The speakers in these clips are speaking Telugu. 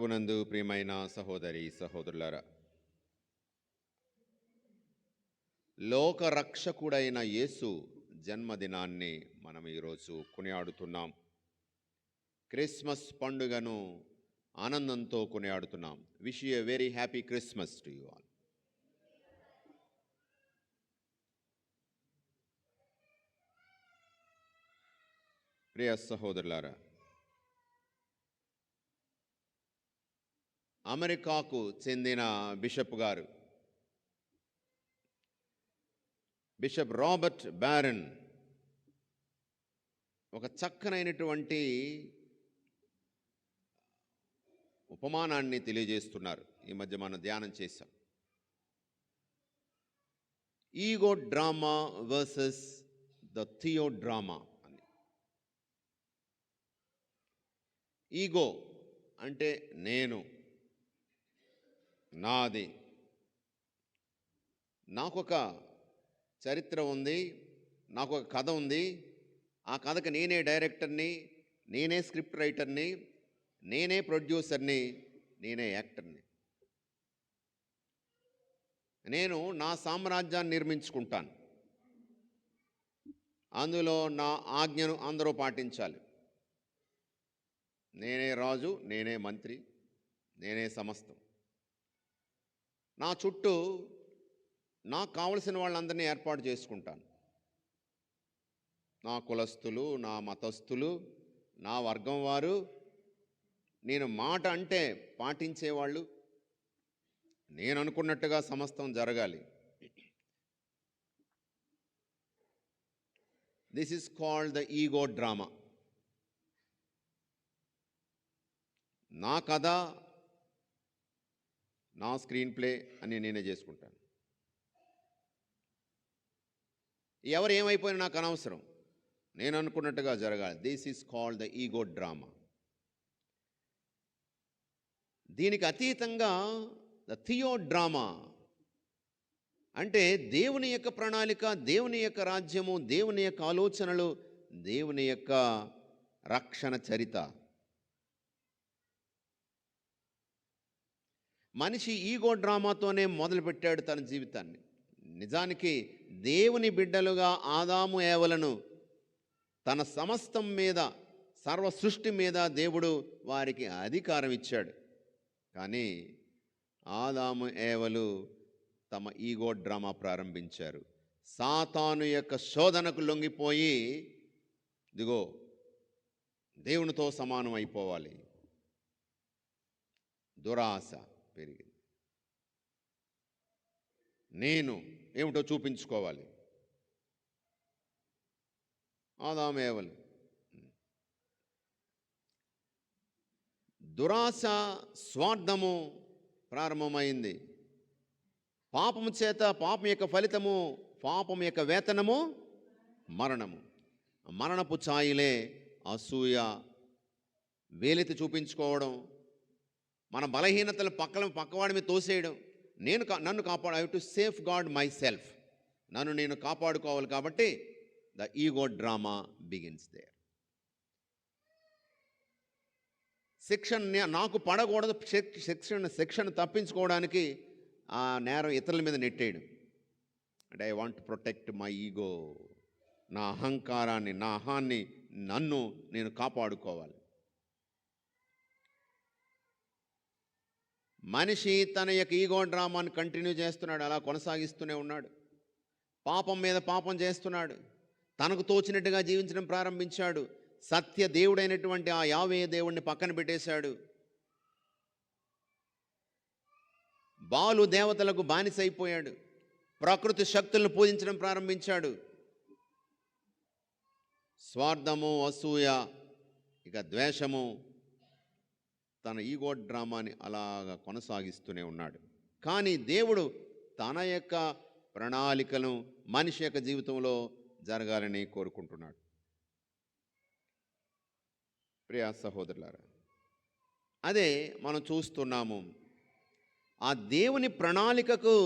ప్రభునందు ప్రియమైన సహోదరి సహోదరులారా లోకరక్షకుడైన యేసు జన్మదినాన్ని మనం ఈరోజు కొనియాడుతున్నాం. క్రిస్మస్ పండుగను ఆనందంతో కొనియాడుతున్నాం. Wish a very happy Christmas to you all. ప్రియ సహోదరులారా అమెరికాకు చెందిన బిషప్ గారు. బిషప్ రాబర్ట్ బ్యారన్ ఒక చక్కనైనటువంటి ఉపమానాన్ని తెలియజేస్తున్నారు. ఈ మధ్య మనం ధ్యానం చేశాం. Ego drama versus the theo drama అని. ఈగో అంటే నేను. నాది. నాకొక చరిత్ర ఉంది నాకు ఒక కథ ఉంది. ఆ కథకు నేనే డైరెక్టర్ని నేనే స్క్రిప్ట్ రైటర్ని నేనే ప్రొడ్యూసర్ని నేనే యాక్టర్ని. నేను నా సామ్రాజ్యాన్ని నిర్మించుకుంటాను. అందులో నా ఆజ్ఞను అందరూ పాటించాలి. నేనే రాజు నేనే మంత్రి నేనే సమస్తం. నా చుట్టూ నాకు కావలసిన వాళ్ళందరినీ ఏర్పాటు చేసుకుంటాను. నా కులస్తులు నా మతస్థులు నా వర్గం వారు నేను మాట అంటే పాటించేవాళ్ళు. నేను అనుకున్నట్టుగా సమస్తం జరగాలి. This is called the ego drama నా కథ నా స్క్రీన్ ప్లే అని నేనే చేసుకుంటాను. ఎవరు ఏమైపోయినా నాకు అనవసరం. నేను అనుకున్నట్టుగా జరగాలి. This is called the ego drama దీనికి అతీతంగా ద థియో డ్రామా అంటే దేవుని యొక్క ప్రణాళిక దేవుని యొక్క రాజ్యము దేవుని యొక్క ఆలోచనలు దేవుని యొక్క రక్షణ చరిత. మనిషి ఈగో డ్రామాతోనే మొదలుపెట్టాడు తన జీవితాన్ని. నిజానికి దేవుని బిడ్డలుగా ఆదాము ఏవలను తన సమస్తం మీద సర్వ సృష్టి మీద దేవుడు వారికి అధికారం ఇచ్చాడు. కానీ ఆదాము ఏవలు తమ ఈగో డ్రామా ప్రారంభించారు. సాతాను యొక్క శోధనకు లొంగిపోయి ఇదిగో దేవునితో సమానం అయిపోవాలి దురాశ. పెరిగింది. నేను ఏమిటో చూపించుకోవాలి. ఆదామేవలు. దురాశ స్వార్థము ప్రారంభమైంది. పాపము చేత పాపం యొక్క ఫలితము పాపం యొక్క వేతనము మరణము. మరణపు ఛాయిలే అసూయ వేలెత్తి చూపించుకోవడం మన బలహీనతలు పక్కన పక్కవాడి మీద తోసేయడం. నేను కా- నన్ను కాపాడు I to safe God myself నన్ను నేను కాపాడుకోవాలి కాబట్టి the ego drama begins there శిక్షణ నాకు పడకూడదు శిక్షణ శిక్షణ తప్పించుకోవడానికి ఆ నేరం ఇతరుల మీద నెట్టేయడం. అంటే I want protect my ego నా అహంకారాన్ని నా అహాన్ని నన్ను నేను కాపాడుకోవాలి. మనిషి తన యొక్క ఈగో డ్రామాను కంటిన్యూ చేస్తున్నాడు అలా కొనసాగిస్తూనే ఉన్నాడు. పాపం మీద పాపం చేస్తున్నాడు. తనకు తోచినట్టుగా జీవించడం ప్రారంభించాడు. సత్య దేవుడైనటువంటి ఆ యావే దేవుణ్ణి పక్కన పెట్టేశాడు. బాలు దేవతలకు బానిసైపోయాడు. ప్రకృతి శక్తులను పూజించడం ప్రారంభించాడు. స్వార్థము అసూయ ఇక ద్వేషము తన ఈగో డ్రామాని అలాగా కొనసాగిస్తూనే ఉన్నాడు. కానీ దేవుడు తన యొక్క ప్రణాళికను మనిషి యొక్క జీవితంలో జరగాలని కోరుకుంటున్నాడు. ప్రియా సహోదరులారా అదే మనం చూస్తున్నాము. ఆ దేవుని ప్రణాళికకు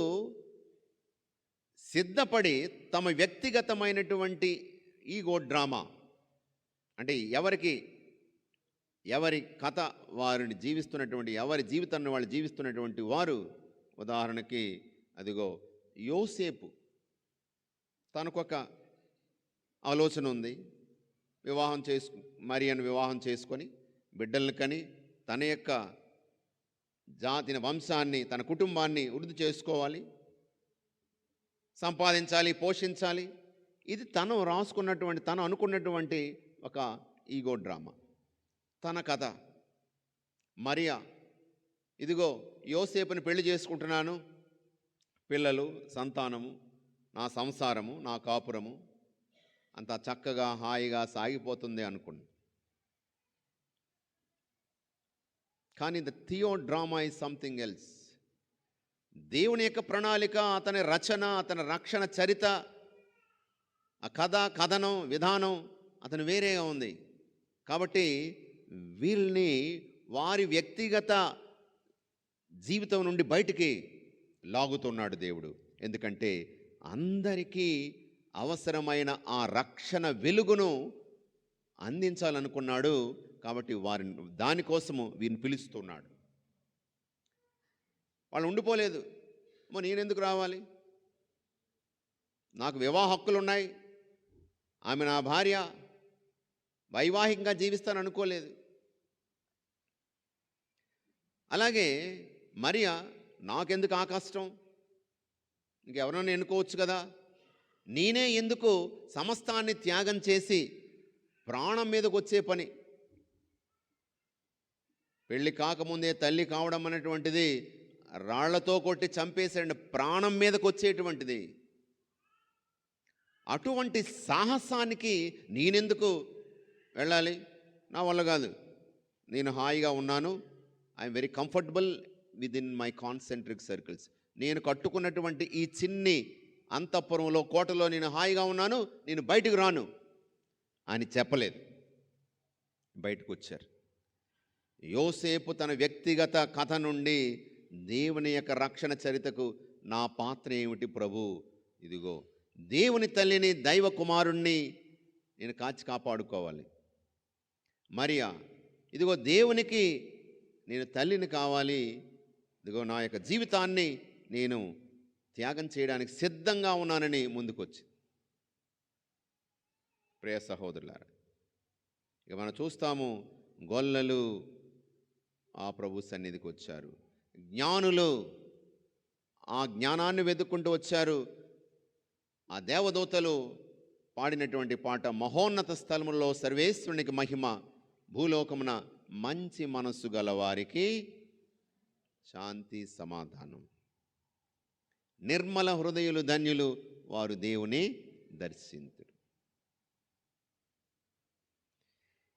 సిద్ధపడి తమ వ్యక్తిగతమైనటువంటి ఈగో డ్రామా అంటే ఎవరికి ఎవరి కథ వారిని జీవిస్తున్నటువంటి ఎవరి జీవితాన్ని వాళ్ళు జీవిస్తున్నటువంటి వారు ఉదాహరణకి అదిగో యోసేపు. తనకొక ఆలోచన ఉంది. వివాహం చేసుకు మరియను వివాహం చేసుకొని బిడ్డలను కని తన యొక్క జాతిని వంశాన్ని తన కుటుంబాన్ని వృద్ధి చేసుకోవాలి. సంపాదించాలి పోషించాలి. ఇది తను రాసుకున్నటువంటి తను అనుకున్నటువంటి ఒక ఈగో డ్రామా. తన కథ. మరియా ఇదిగో యోసేపుని పెళ్ళి చేసుకుంటున్నాను. పిల్లలు సంతానము నా సంసారము నా కాపురము అంత చక్కగా హాయిగా సాగిపోతుంది అనుకుంది కానీ the theo drama is something else. దేవుని యొక్క ప్రణాళిక అతని రచన అతని రక్షణ చరిత ఆ కథ కథనం విధానం అతను వేరేగా ఉంది. కాబట్టి వీళ్ళని వారి వ్యక్తిగత జీవితం నుండి బయటికి లాగుతున్నాడు దేవుడు. ఎందుకంటే అందరికీ అవసరమైన ఆ రక్షణ వెలుగును అందించాలనుకున్నాడు కాబట్టి వారిని దానికోసము వీరిని పిలుస్తున్నాడు. వాళ్ళు ఉండిపోలేదు. అమ్మో నేనెందుకు రావాలి? నాకు వివాహ హక్కులు ఉన్నాయి ఆమె నా భార్య వైవాహికంగా జీవిస్తాను అనుకోలేదు అలాగే మరియా నాకెందుకు ఆ కష్టం? ఇంకెవరన్నా ఎన్నుకోవచ్చు కదా? నేనే ఎందుకు సమస్తాన్ని త్యాగం చేసి ప్రాణం మీదకు వచ్చే పని? పెళ్ళి కాకముందే తల్లి కావడం అనేటువంటిది రాళ్ళతో కొట్టి చంపేసాడు ప్రాణం మీదకు వచ్చేటువంటిది అటువంటి సాహసానికి నేనెందుకు వెళ్ళాలి? నా వల్ల కాదు. నేను హాయిగా ఉన్నాను. I'm very comfortable with in my concentric circles నేను కట్టుకున్నటువంటి ఈ చిన్ని అంతఃపురంలో కోటలో నేను హాయిగా ఉన్నాను నేను బయటకు రాను అని చెప్పలేదు. బయటకు వచ్చారు యోసేపు తన వ్యక్తిగత కథ నుండి దేవుని యొక్క రక్షణ చరితకు నా పాత్ర ఏమిటి ప్రభు? ఇదిగో దేవుని తల్లిని దైవ కుమారుణ్ణి నేను కాచి కాపాడుకోవాలి. మరియా ఇదిగో దేవునికి నేను తల్లిని కావాలి. ఇదిగో నా యొక్క జీవితాన్ని నేను త్యాగం చేయడానికి సిద్ధంగా ఉన్నానని ముందుకొచ్చి ప్రియ సహోదరులారా ఇక మనం చూస్తాము గొల్లలు ఆ ప్రభు సన్నిధికి వచ్చారు. జ్ఞానులు ఆ జ్ఞానాన్ని వెతుక్కుంటూ వచ్చారు. ఆ దేవదూతలు పాడినటువంటి పాట మహోన్నత స్థలములో సర్వేశ్వరునికి మహిమ భూలోకమున మంచి మనస్సు గల వారికి శాంతి సమాధానం. నిర్మల హృదయులు ధన్యులు వారు దేవుని దర్శించుడు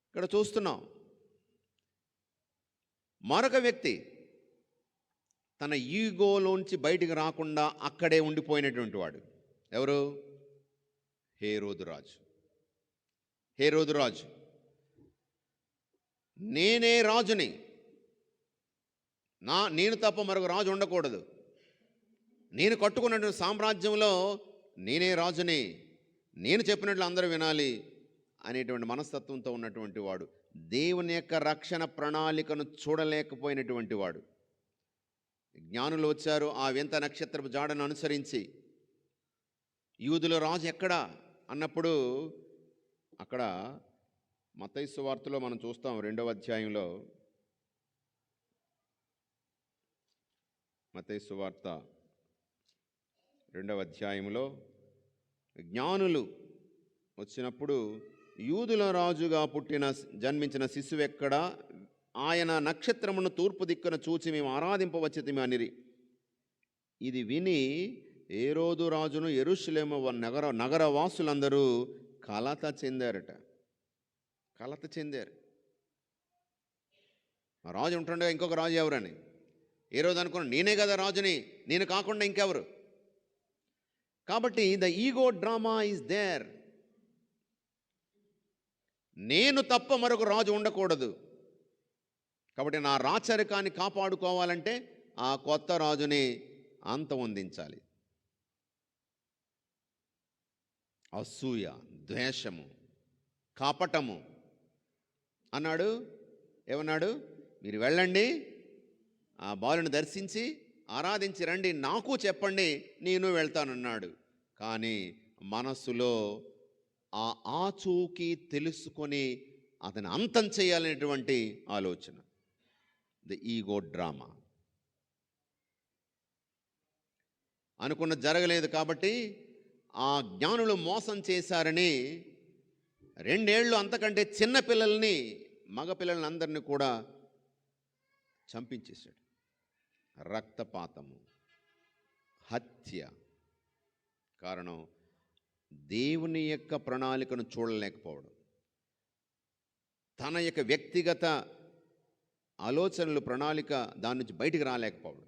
ఇక్కడ చూస్తున్నాం. మరొక వ్యక్తి తన ఈగోలోంచి బయటికి రాకుండా అక్కడే ఉండిపోయినటువంటి వాడు. ఎవరు? హేరోదురాజు రాజు. నేనే రాజుని. నా నేను తప్ప మరొక రాజు ఉండకూడదు. నేను కట్టుకున్నటువంటి సామ్రాజ్యంలో నేనే రాజుని. నేను చెప్పినట్లు అందరూ వినాలి అనేటువంటి మనస్తత్వంతో ఉన్నటువంటి వాడు. దేవుని యొక్క రక్షణ ప్రణాళికను చూడలేకపోయినటువంటి వాడు. జ్ఞానులు వచ్చారు ఆ వింత నక్షత్రపు జాడను అనుసరించి యూదుల రాజు ఎక్కడా? అన్నప్పుడు అక్కడ మతైసు వార్తలో మనం చూస్తాం రెండవ అధ్యాయంలో. మతైసు వార్త రెండవ అధ్యాయంలో జ్ఞానులు వచ్చినప్పుడు యూదుల రాజుగా పుట్టిన జన్మించిన శిశువు ఎక్కడ? ఆయన నక్షత్రమును తూర్పు దిక్కున చూచి మేము ఆరాధింపవచ్చితిమి అనిరి. ఇది విని ఏ రోజు రాజును ఎరుషులేమ నగర నగరవాసులందరూ కలత చెందారట. కలత చెందారు. రాజు ఉంటుండగా ఇంకొక రాజు ఎవరని? ఏ రోజు అనుకున్నాను నేనే కదా రాజుని నేను కాకుండా ఇంకెవరు? కాబట్టి the ego drama is there. నేను తప్ప మరొక రాజు ఉండకూడదు. కాబట్టి నా రాచరికాన్ని కాపాడుకోవాలంటే ఆ కొత్త రాజుని అంతమొందించాలి అసూయ ద్వేషము కపటము అన్నాడు. ఏమన్నాడు? మీరు వెళ్ళండి. ఆ బాలుని దర్శించి ఆరాధించి రండి. నాకు చెప్పండి నేను వెళ్తానన్నాడు. కానీ మనస్సులో ఆ ఆచూకీ తెలుసుకొని అతను అంతం చేయాలనేటువంటి ఆలోచన. The ego drama. అనుకున్న జరగలేదు కాబట్టి ఆ జ్ఞానులు మోసం చేశారని రెండేళ్ళు అంతకంటే చిన్న పిల్లల్ని మగపిల్లల్ని అందరినీ కూడా చంపించేశాడు. రక్తపాతము హత్య. కారణం దేవుని యొక్క ప్రణాళికను చూడలేకపోవడం. తన యొక్క వ్యక్తిగత ఆలోచనలు ప్రణాళిక దాని నుంచి బయటికి రాలేకపోవడం.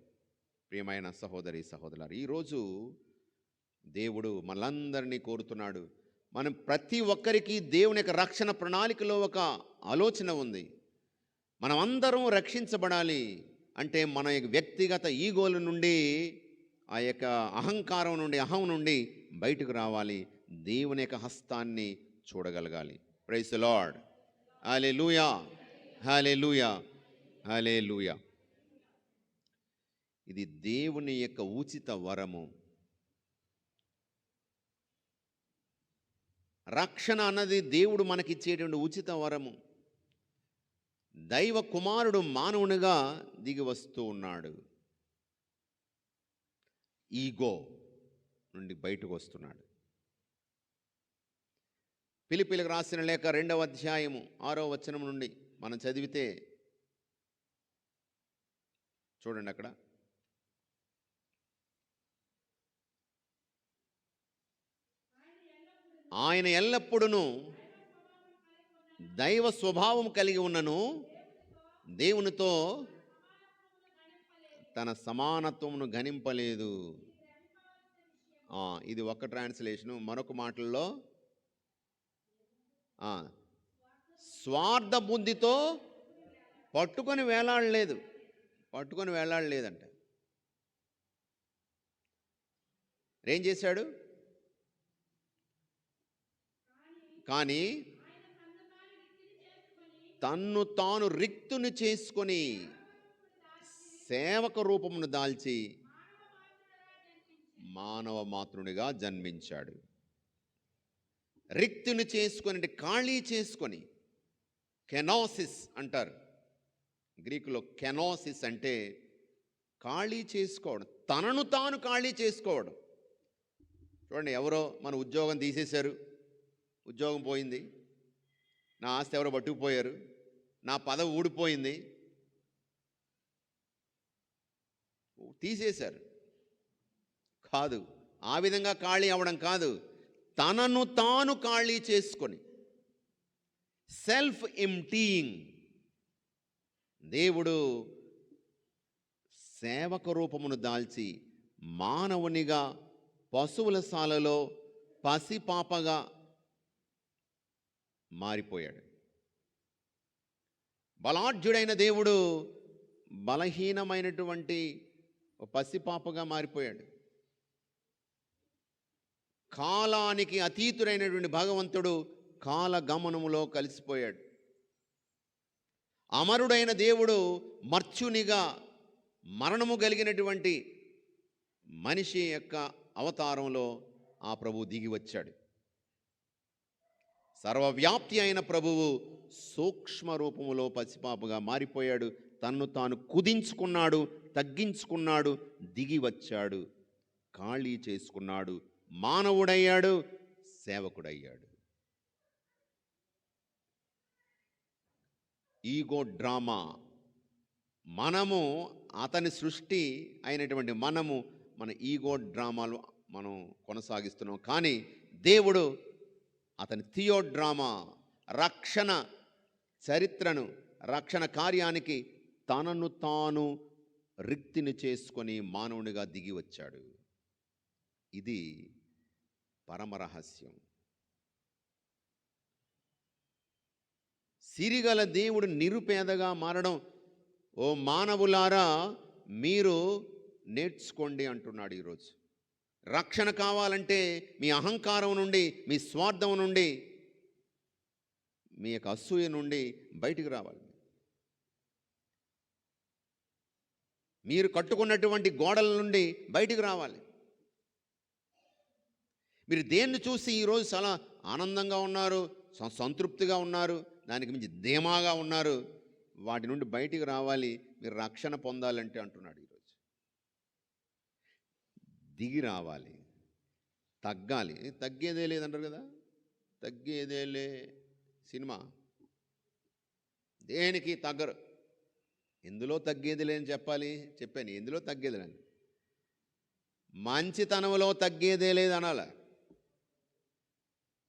ప్రియమైన సహోదరి సహోదరులారు ఈరోజు దేవుడు మనందరినీ కోరుతున్నాడు. మనం ప్రతి ఒక్కరికి దేవుని యొక్క రక్షణ ప్రణాళికలో ఒక ఆలోచన ఉంది. మనం అందరం రక్షించబడాలి అంటే మన యొక్క వ్యక్తిగత ఈగోల నుండి ఆ యొక్క అహంకారం నుండి అహం నుండి బయటకు రావాలి. దేవుని యొక్క హస్తాన్ని చూడగలగాలి. ప్రైస్ లార్డ్ హాలే లూయా హాలే లూయా హాలే లూయా ఇది దేవుని యొక్క ఉచిత వరము. రక్షణ అన్నది దేవుడు మనకిచ్చేటువంటి ఉచిత వరము. దైవ కుమారుడు మానవునిగా దిగి వస్తూ ఉన్నాడు. ఈగో నుండి బయటకు వస్తున్నాడు. పిలిపిలకు రాసిన లేఖ రెండవ అధ్యాయము ఆరో వచనం నుండి మనం చదివితే చూడండి అక్కడ. ఆయన ఎల్లప్పుడూ దైవ స్వభావం కలిగి ఉన్నను. దేవునితో తన సమానత్వమును గణింపలేదు ఇది ఒక ట్రాన్స్లేషను. మరొక మాటల్లో స్వార్థ బుద్ధితో పట్టుకొని వేలాడలేదు. పట్టుకొని వేలాడలేదంట. ఏం చేశాడు? కానీ తన్ను తాను రిక్తుని చేసుకొని సేవక రూపమును దాల్చి మానవ మాతృనిగా జన్మించాడు. రిక్తుని చేసుకొని అంటే ఖాళీ చేసుకొని కెనోసిస్ అంటారు. గ్రీకులో కెనోసిస్ అంటే ఖాళీ చేసుకోవడం తనను తాను ఖాళీ చేసుకోవడం. చూడండి ఎవరో మన ఉద్యోగం తీసేశారు. ఉద్యోగం పోయింది. నా ఆస్తి ఎవరో పట్టుకుపోయారు. నా పదవి ఊడిపోయింది. తీసేశారు. కాదు ఆ విధంగా ఖాళీ అవ్వడం కాదు. తనను తాను ఖాళీ చేసుకొని సెల్ఫ్ ఎంటీయింగ్ దేవుడు సేవక రూపమును దాల్చి మానవునిగా పశువుల సాలలో పసిపాపగా మారిపోయాడు. బలాఢ్యుడైన దేవుడు బలహీనమైనటువంటి పసిపాపగా మారిపోయాడు. కాలానికి అతీతుడైనటువంటి భగవంతుడు కాల గమనములో కలిసిపోయాడు. అమరుడైన దేవుడు మర్చునిగా మరణము కలిగినటువంటి మనిషి యొక్క అవతారంలో ఆ ప్రభు దిగి వచ్చాడు. సర్వవ్యాప్తి అయిన ప్రభువు సూక్ష్మ రూపములో పసిపాపగా మారిపోయాడు. తన్ను తాను కుదించుకున్నాడు తగ్గించుకున్నాడు దిగి వచ్చాడు. ఖాళీ చేసుకున్నాడు మానవుడయ్యాడు సేవకుడయ్యాడు. Ego drama. మనము అతని సృష్టి అయినటువంటి మనము మన ఈగో డ్రామాలు మనం కొనసాగిస్తున్నాం. కానీ దేవుడు అతని థియో డ్రామా రక్షణ చరిత్రను రక్షణ కార్యానికి తనను తాను రిక్తిని చేసుకొని మానవునిగా దిగి వచ్చాడు. ఇది పరమరహస్యం సిరిగల దేవుడు నిరుపేదగా మారడం ఓ మానవులారా మీరు నేర్చుకోండి అంటున్నాడు ఈరోజు. రక్షణ కావాలంటే మీ అహంకారం నుండి మీ స్వార్థం నుండి మీ యొక్క అసూయ నుండి బయటికి రావాలి. మీరు కట్టుకున్నటువంటి గోడల నుండి బయటికి రావాలి. మీరు దేన్ని చూసి ఈరోజు చాలా ఆనందంగా ఉన్నారు సంతృప్తిగా ఉన్నారు దానికి మించి ధీమాగా ఉన్నారు వాటి నుండి బయటికి రావాలి మీరు రక్షణ పొందాలంటే అంటున్నాడు ఈరోజు దిగి రావాలి. తగ్గాలి. తగ్గేదే లేదంటారు కదా? తగ్గేదేలే సినిమా. దేనికి తగ్గరు? ఎందులో తగ్గేది లేని చెప్పాలి? చెప్పాను. ఎందులో తగ్గేది లేని? మంచితనంలో తగ్గేదే లేదు అనాల.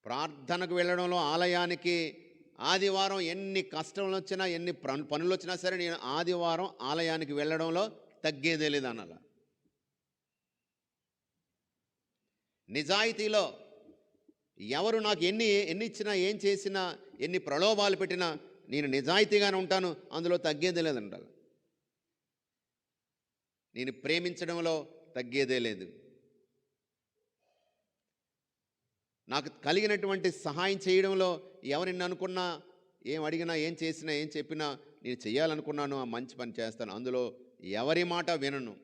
ప్రార్థనకు వెళ్ళడంలో ఆలయానికి ఆదివారం ఎన్ని కష్టములు వచ్చినా ఎన్ని పనులు వచ్చినా సరే నేను ఆదివారం ఆలయానికి వెళ్ళడంలో తగ్గేదే లేదు అనాలా. నిజాయితీలో ఎవరు నాకు ఎన్ని ఎన్ని ఇచ్చినా ఏం చేసినా ఎన్ని ప్రలోభాలు పెట్టినా నేను నిజాయితీగానే ఉంటాను అందులో తగ్గేదే లేదంటారు నేను ప్రేమించడంలో తగ్గేదే లేదు. నాకు కలిగినటువంటి సహాయం చేయడంలో ఎవరిని అనుకున్నా ఏం అడిగినా ఏం చేసినా ఏం చెప్పినా నేను చేయాలనుకున్నాను ఆ మంచి పని చేస్తాను అందులో ఎవరి మాట వినను.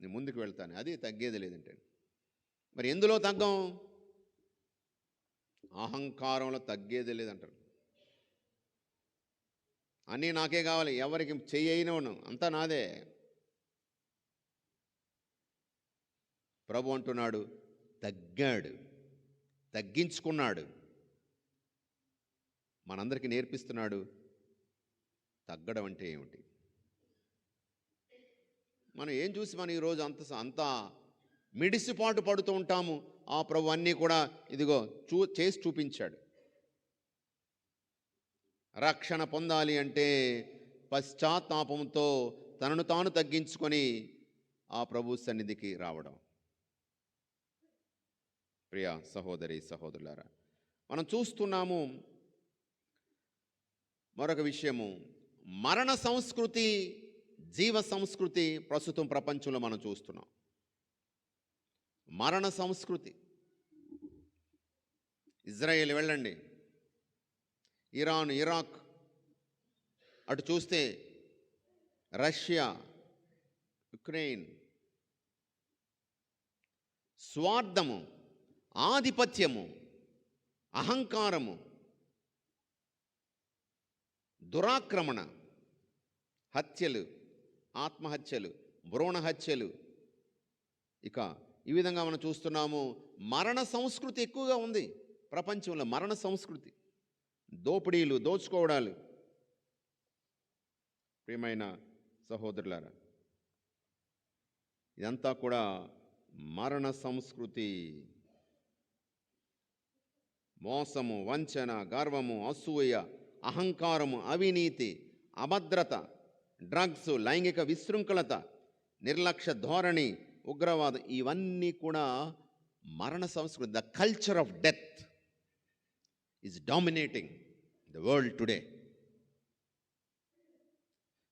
నేను ముందుకు వెళ్తాను అది తగ్గేది లేదంటే. మరి ఎందులో తగ్గం? అహంకారంలో తగ్గేది లేదంటారు. అన్నీ నాకే కావాలి ఎవరికి చెయ్యను అంతా నాదే. ప్రభు అంటున్నాడు తగ్గాడు తగ్గించుకున్నాడు. మనందరికీ నేర్పిస్తున్నాడు తగ్గడం అంటే ఏమిటి? మనం ఏం చూసి మనం ఈరోజు అంత అంత మిడిసిపాటు పడుతూ ఉంటాము. ఆ ప్రభు అన్నీ కూడా ఇదిగో చూ చేసి చూపించాడు. రక్షణ పొందాలి అంటే పశ్చాత్తాపంతో తనను తాను తగ్గించుకొని ఆ ప్రభు సన్నిధికి రావడం. ప్రియ సహోదరి సహోదరులారా మనం చూస్తున్నాము మరొక విషయము. మరణ సంస్కృతి జీవ సంస్కృతి ప్రస్తుతం ప్రపంచంలో మనం చూస్తున్నాం. మరణ సంస్కృతి. ఇజ్రాయేల్ వెళ్ళండి. Iran Iraq. అటు చూస్తే రష్యా యుక్రెయిన్. స్వార్థము ఆధిపత్యము అహంకారము దురాక్రమణ హత్యలు ఆత్మహత్యలు భ్రూణ హత్యలు. ఇక ఈ విధంగా మనం చూస్తున్నాము మరణ సంస్కృతి ఎక్కువగా ఉంది ప్రపంచంలో మరణ సంస్కృతి. దోపిడీలు దోచుకోవడాలు. ప్రియమైన సహోదరులారా ఇదంతా కూడా మరణ సంస్కృతి. మోసము వంచన గర్వము అసూయ అహంకారము అవినీతి అభద్రత డ్రగ్స్ లైంగిక విశృంఖలత నిర్లక్ష్య ధోరణి ఉగ్రవాదం ఇవన్నీ కూడా మరణ సంస్కృతి the culture of death is dominating the world today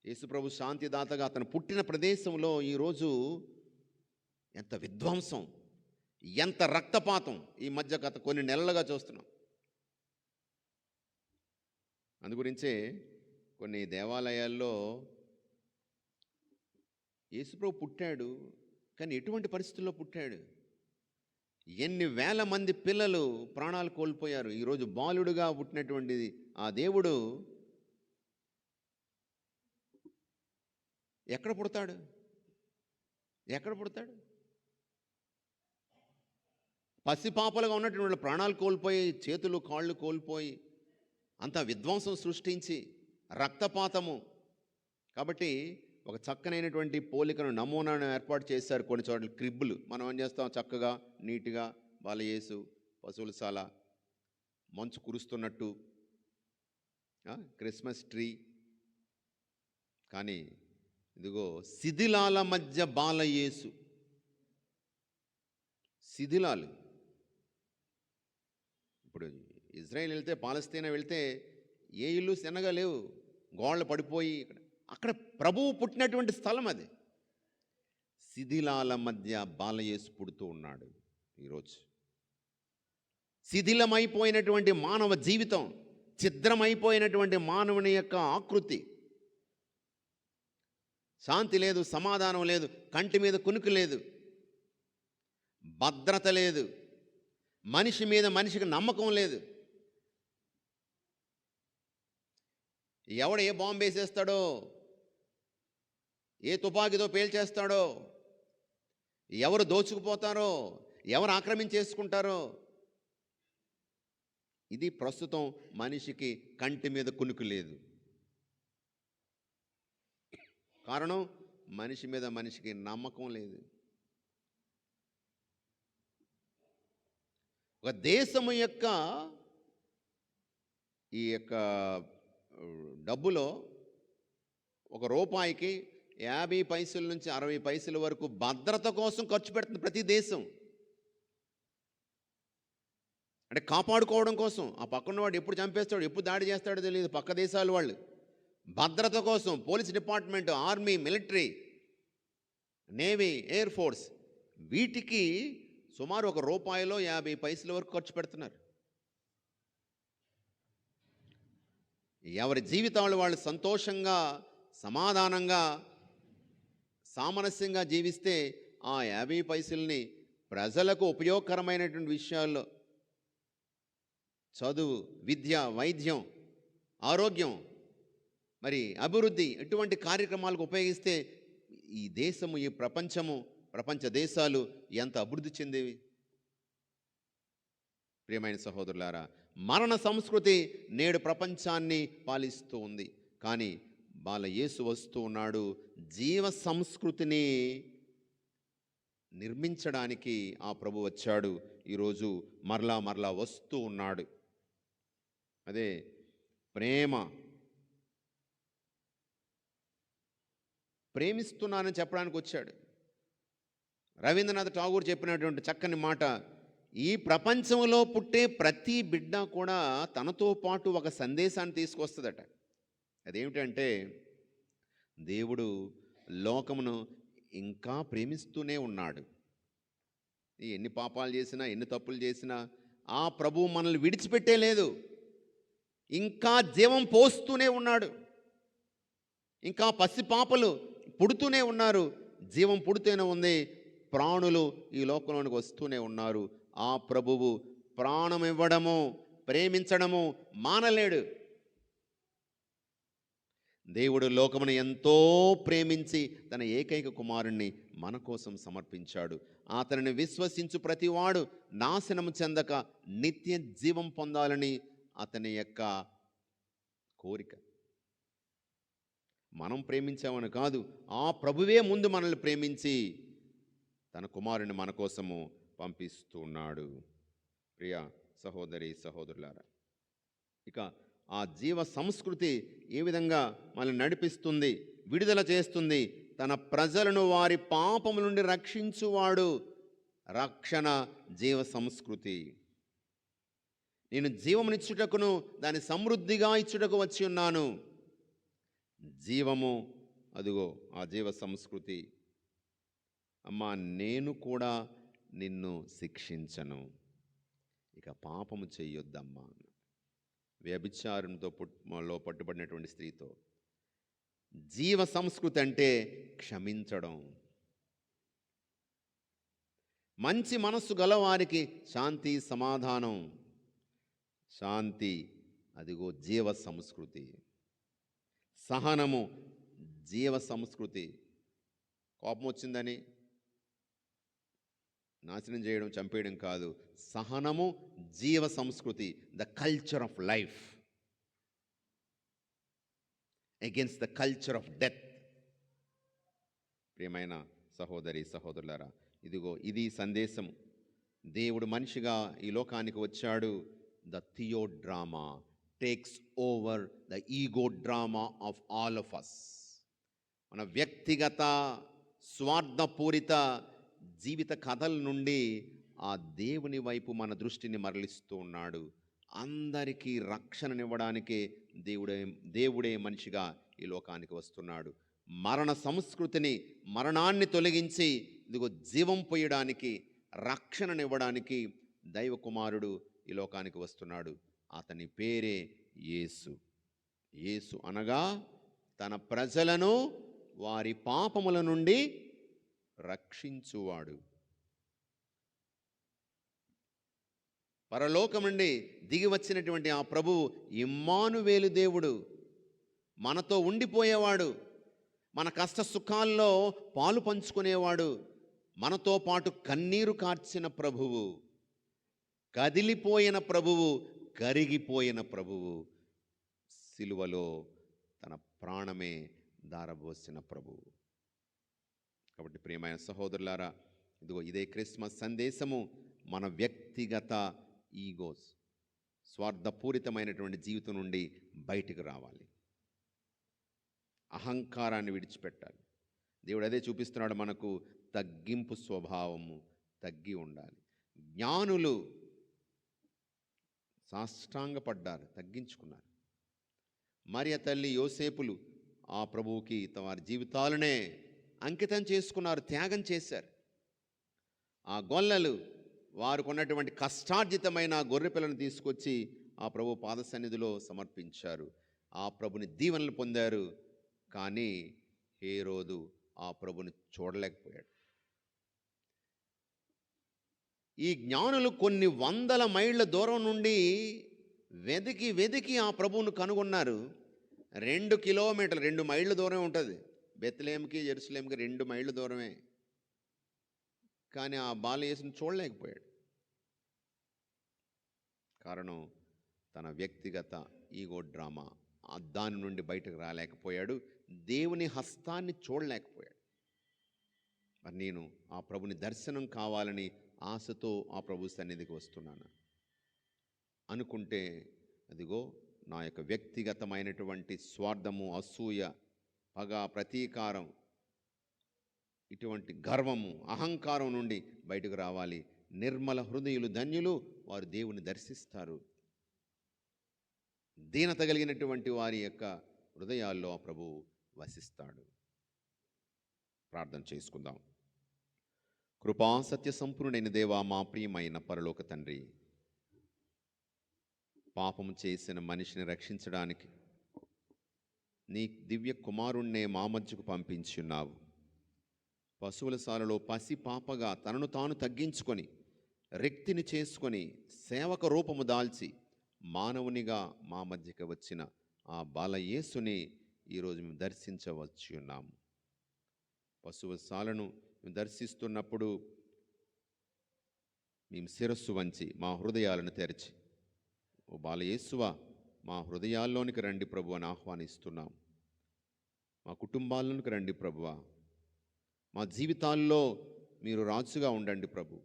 యేసుప్రభు శాంతిదాతగా అతను పుట్టిన ప్రదేశంలో ఈరోజు ఎంత విధ్వంసం ఎంత రక్తపాతం ఈ మధ్య గత కొన్ని నెలలుగా చూస్తున్నాం. అందుగురించే కొన్ని దేవాలయాల్లో యేసుప్రభు పుట్టాడు కానీ ఎటువంటి పరిస్థితుల్లో పుట్టాడు? ఎన్ని వేల మంది పిల్లలు ప్రాణాలు కోల్పోయారు. ఈరోజు బాలుడుగా పుట్టినటువంటిది ఆ దేవుడు ఎక్కడ పుడతాడు? ఎక్కడ పుడతాడు? పసిపాపలుగా ఉన్నటువంటి వాళ్ళు ప్రాణాలు కోల్పోయి చేతులు కాళ్ళు కోల్పోయి అంత విధ్వంసం సృష్టించి రక్తపాతము. కాబట్టి ఒక చక్కనైనటువంటి పోలికను నమూనాను ఏర్పాటు చేశారు కొన్ని చోట్ల. క్రిబ్బులు. మనం ఏం చేస్తాం? చక్కగా నీట్గా బాలయేసు పశువుల సాల మంచు కురుస్తున్నట్టు. Christmas tree. కానీ ఇదిగో శిథిలాల మధ్య బాలయేసు శిథిలాలు. ఇప్పుడు ఇజ్రాయెల్ వెళ్తే పాలస్తీనా వెళ్తే ఏ ఇల్లు శనగా లేవు. గోళ్ళు పడిపోయి ఇక్కడ. అక్కడ ప్రభువు పుట్టినటువంటి స్థలం అది. శిథిలాల మధ్య బాలయేసు పుడుతూ ఉన్నాడు ఈరోజు. శిథిలమైపోయినటువంటి మానవ జీవితం ఛిద్రమైపోయినటువంటి మానవుని యొక్క ఆకృతి. శాంతి లేదు సమాధానం లేదు కంటి మీద కునుకు లేదు భద్రత లేదు మనిషి మీద మనిషికి నమ్మకం లేదు. ఎవడు ఏ బాంబు వేసేస్తాడో ఏ తుపాకీతో పేల్చేస్తాడో? ఎవరు దోచుకుపోతారో? ఎవరు ఆక్రమించేసుకుంటారో ఇది ప్రస్తుతం మనిషికి కంటి మీద కునుకు లేదు. కారణం మనిషి మీద మనిషికి నమ్మకం లేదు. ఒక దేశము యొక్క ఈ యొక్క డబ్బులో ఒక రూపాయికి యాభై పైసల నుంచి అరవై పైసల వరకు భద్రత కోసం ఖర్చు పెడుతుంది ప్రతి దేశం. అంటే కాపాడుకోవడం కోసం. ఆ పక్కన వాడు ఎప్పుడు చంపేస్తాడు ఎప్పుడు దాడి చేస్తాడో తెలియదు పక్క దేశాల వాళ్ళు. భద్రత కోసం police department army military navy air force వీటికి సుమారు ఒక రూపాయలో యాభై పైసల వరకు ఖర్చు పెడుతున్నారు. ఎవరి జీవితాలు వాళ్ళు సంతోషంగా సమాధానంగా సామరస్యంగా జీవిస్తే ఆ యాభై పైసల్ని ప్రజలకు ఉపయోగకరమైనటువంటి విషయాల్లో చదువు విద్య వైద్యం ఆరోగ్యం మరి అభివృద్ధి ఇటువంటి కార్యక్రమాలకు ఉపయోగిస్తే ఈ దేశము ఈ ప్రపంచము ప్రపంచ దేశాలు ఎంత అభివృద్ధి చెందేవి? ప్రియమైన సహోదరులారా మరణ సంస్కృతి నేడు ప్రపంచాన్ని పాలిస్తూ ఉంది. కానీ బాల యేసు వస్తూ ఉన్నాడు. జీవ సంస్కృతిని నిర్మించడానికి ఆ ప్రభు వచ్చాడు. ఈరోజు మరలా మరలా వస్తూ ఉన్నాడు. అదే ప్రేమ. ప్రేమిస్తున్నానని చెప్పడానికి వచ్చాడు. రవీంద్రనాథ్ ఠాగూర్ చెప్పినటువంటి చక్కని మాట ఈ ప్రపంచంలో పుట్టే ప్రతి బిడ్డ కూడా తనతో పాటు ఒక సందేశాన్ని తీసుకొస్తుందట. అదేమిటంటే దేవుడు లోకమును ఇంకా ప్రేమిస్తూనే ఉన్నాడు. ఎన్ని పాపాలు చేసినా ఎన్ని తప్పులు చేసినా ఆ ప్రభువు మనల్ని విడిచిపెట్టేలేదు ఇంకా జీవం పోస్తూనే ఉన్నాడు. ఇంకా పసిపాపలు పుడుతూనే ఉన్నారు. జీవం పుడుతూనే ఉంది. ప్రాణులు ఈ లోకంలోనికి వస్తూనే ఉన్నారు. ఆ ప్రభువు ప్రాణం ఇవ్వడము ప్రేమించడము మానలేడు. దేవుడు లోకమును ఎంతో ప్రేమించి తన ఏకైక కుమారుణ్ణి మన కోసం సమర్పించాడు. అతనిని విశ్వసించు ప్రతివాడు నాశనము చెందక నిత్య జీవం పొందాలని అతని యొక్క కోరిక. మనం ప్రేమించామని కాదు ఆ ప్రభువే ముందు మనల్ని ప్రేమించి తన కుమారుని మన కోసము పంపిస్తున్నాడు. ప్రియా సహోదరి సహోదరులారా ఇక ఆ జీవ సంస్కృతి ఏ విధంగా మనల్ని నడిపిస్తుంది విడుదల చేస్తుంది తన ప్రజలను వారి పాపము నుండి రక్షించువాడు రక్షణ జీవ సంస్కృతి. నేను జీవమునిచ్చుటకును దాని సమృద్ధిగా ఇచ్చుటకు వచ్చి ఉన్నాను. జీవము అదిగో ఆ జీవ సంస్కృతి. అమ్మా నేను కూడా నిన్ను శిక్షించను. ఇక పాపము చెయ్యొద్దమ్మా వ్యభిచారంతో పుట్లో పట్టుబడినటువంటి స్త్రీతో. జీవ సంస్కృతి అంటే క్షమించడం. మంచి మనస్సు గలవారికి శాంతి సమాధానం. శాంతి అదిగో జీవ సంస్కృతి. సహనము జీవ సంస్కృతి. కోపం వచ్చిందని నాశనం చేయడం చంపేయడం కాదు. సహనము జీవ సంస్కృతి the culture of life against the culture of death ప్రియమైన సహోదరి సహోదరులారా ఇదిగో ఇది సందేశం దేవుడు మనిషిగా ఈ లోకానికి వచ్చాడు. The theo drama takes over the ego drama of all of us మన వ్యక్తిగత స్వార్థపూరిత జీవిత కథల నుండి ఆ దేవుని వైపు మన దృష్టిని మరలిస్తూ ఉన్నాడు. అందరికీ రక్షణనివ్వడానికే దేవుడే దేవుడే మనిషిగా ఈ లోకానికి వస్తున్నాడు. మరణ సంస్కృతిని మరణాన్ని తొలగించి ఇదిగో జీవం పోయడానికి రక్షణనివ్వడానికి దైవకుమారుడు ఈ లోకానికి వస్తున్నాడు. అతని పేరే యేసు. యేసు అనగా తన ప్రజలను వారి పాపముల నుండి రక్షించువాడు. పరలోకం నుండి దిగి వచ్చినటువంటి ఆ ప్రభువు ఇమ్మానువేలు దేవుడు. మనతో ఉండిపోయేవాడు. మన కష్ట సుఖాల్లో పాలు పంచుకునేవాడు. మనతో పాటు కన్నీరు కార్చిన ప్రభువు. కదిలిపోయిన ప్రభువు కరిగిపోయిన ప్రభువు. సిలువలో తన ప్రాణమే దారబోసిన ప్రభువు. కాబట్టి ప్రియమైన సహోదరులారా ఇదిగో ఇదే క్రిస్మస్ సందేశము మన వ్యక్తిగత ఈగోస్ స్వార్థపూరితమైనటువంటి జీవితం నుండి బయటికి రావాలి. అహంకారాన్ని విడిచిపెట్టాలి. దేవుడు అదే చూపిస్తున్నాడు మనకు తగ్గింపు స్వభావము తగ్గి ఉండాలి. జ్ఞానులు సాష్టాంగపడ్డారు తగ్గించుకున్నారు. మరియ తల్లి యోసేపులు ఆ ప్రభువుకి తమ జీవితాలనే అంకితం చేసుకున్నారు త్యాగం చేశారు. ఆ గొల్లలు వారు కొన్నటువంటి కష్టార్జితమైన గొర్రెపిల్లను గొర్రె తీసుకొచ్చి ఆ ప్రభు పాద సన్నిధిలో సమర్పించారు. ఆ ప్రభుని దీవెనలు పొందారు. కానీ ఏ రోజు ఆ ప్రభుని చూడలేకపోయాడు. ఈ జ్ఞానులు కొన్ని వందల మైళ్ళ దూరం నుండి వెతికి వెతికి ఆ ప్రభువును కనుగొన్నారు. రెండు కిలోమీటర్లు రెండు మైళ్ళ దూరం ఉంటుంది. బెత్లేంకి జెరూసలేంకి రెండు మైళ్ళ దూరమే. కానీ ఆ బాలయేసుని చూడలేకపోయాడు. కారణం తన వ్యక్తిగత ఈగో డ్రామా. దాని నుండి బయటకు రాలేకపోయాడు. దేవుని హస్తాన్ని చూడలేకపోయాడు. మరి నేను ఆ ప్రభుని దర్శనం కావాలని ఆశతో ఆ ప్రభు సన్నిధికి వస్తున్నాను. అనుకుంటే అదిగో నా యొక్క వ్యక్తిగతమైనటువంటి స్వార్థము అసూయ పగ ప్రతీకారం ఇటువంటి గర్వము అహంకారం నుండి బయటకు రావాలి. నిర్మల హృదయులు ధన్యులు వారు దేవుని దర్శిస్తారు. దీనత కలిగినటువంటి వారి యొక్క హృదయాల్లో ఆ వసిస్తాడు. ప్రార్థన చేసుకుందాం. కృపా సత్య సంపూర్ణైన దేవా మా ప్రియమైన పరలోక తండ్రి. పాపము చేసిన మనిషిని రక్షించడానికి నీ దివ్య కుమారుణ్ణే మా మధ్యకు పంపించి ఉన్నావు పశువుల సాలలో పసి పాపగా తనను తాను తగ్గించుకొని రెక్తిని చేసుకొని సేవక రూపము దాల్చి మానవునిగా మా మధ్యకి వచ్చిన ఆ బాలయేసుని ఈరోజు మేము దర్శించవచ్చు ఉన్నాము. పశువు సాలను మేము దర్శిస్తున్నప్పుడు మేము శిరస్సు వంచి మా హృదయాలను తెరిచి ఓ బాలయేసువా మా హృదయాల్లోనికి రండి ప్రభు అని ఆహ్వానిస్తున్నాం. మా కుటుంబాల్లోనికి రండి ప్రభువ మా జీవితాల్లో మీరు రాజుగా ఉండండి ప్రభు.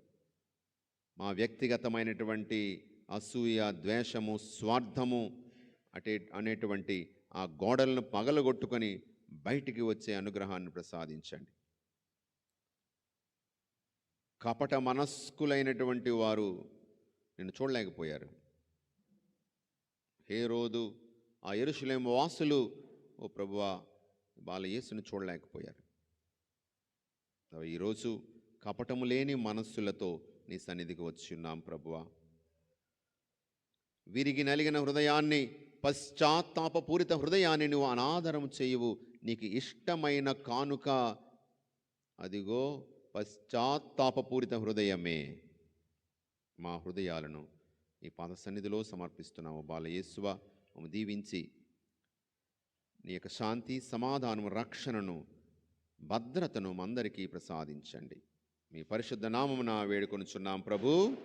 మా వ్యక్తిగతమైనటువంటి అసూయ ద్వేషము స్వార్థము అటే అనేటువంటి ఆ గోడలను పగలగొట్టుకొని బయటికి వచ్చే అనుగ్రహాన్ని ప్రసాదించండి. కపట మనస్కులైనటువంటి వారు నిన్ను చూడలేకపోయారు. హే రోజు ఆ ఎరుషులేం వాసులు ఓ ప్రభువా బాలయేసును చూడలేకపోయారు. ఈరోజు కపటము లేని మనస్సులతో నీ సన్నిధికి వచ్చి ఉన్నాం ప్రభువా. విరిగి నలిగిన హృదయాన్ని పశ్చాత్తాపపూరిత హృదయాన్ని నువ్వు అనాదరం చేయవు. నీకు ఇష్టమైన కానుక అదిగో పశ్చాత్తాపపూరిత హృదయమే మా హృదయాలను ఈ పాద సన్నిధిలో సమర్పిస్తున్నాము బాలయేసువ మమ్మ దీవించి నీ యొక్క శాంతి సమాధానం రక్షణను భద్రతను అందరికీ ప్రసాదించండి. మీ పరిశుద్ధ నామమున వేడుకొనుచున్నాం ప్రభు.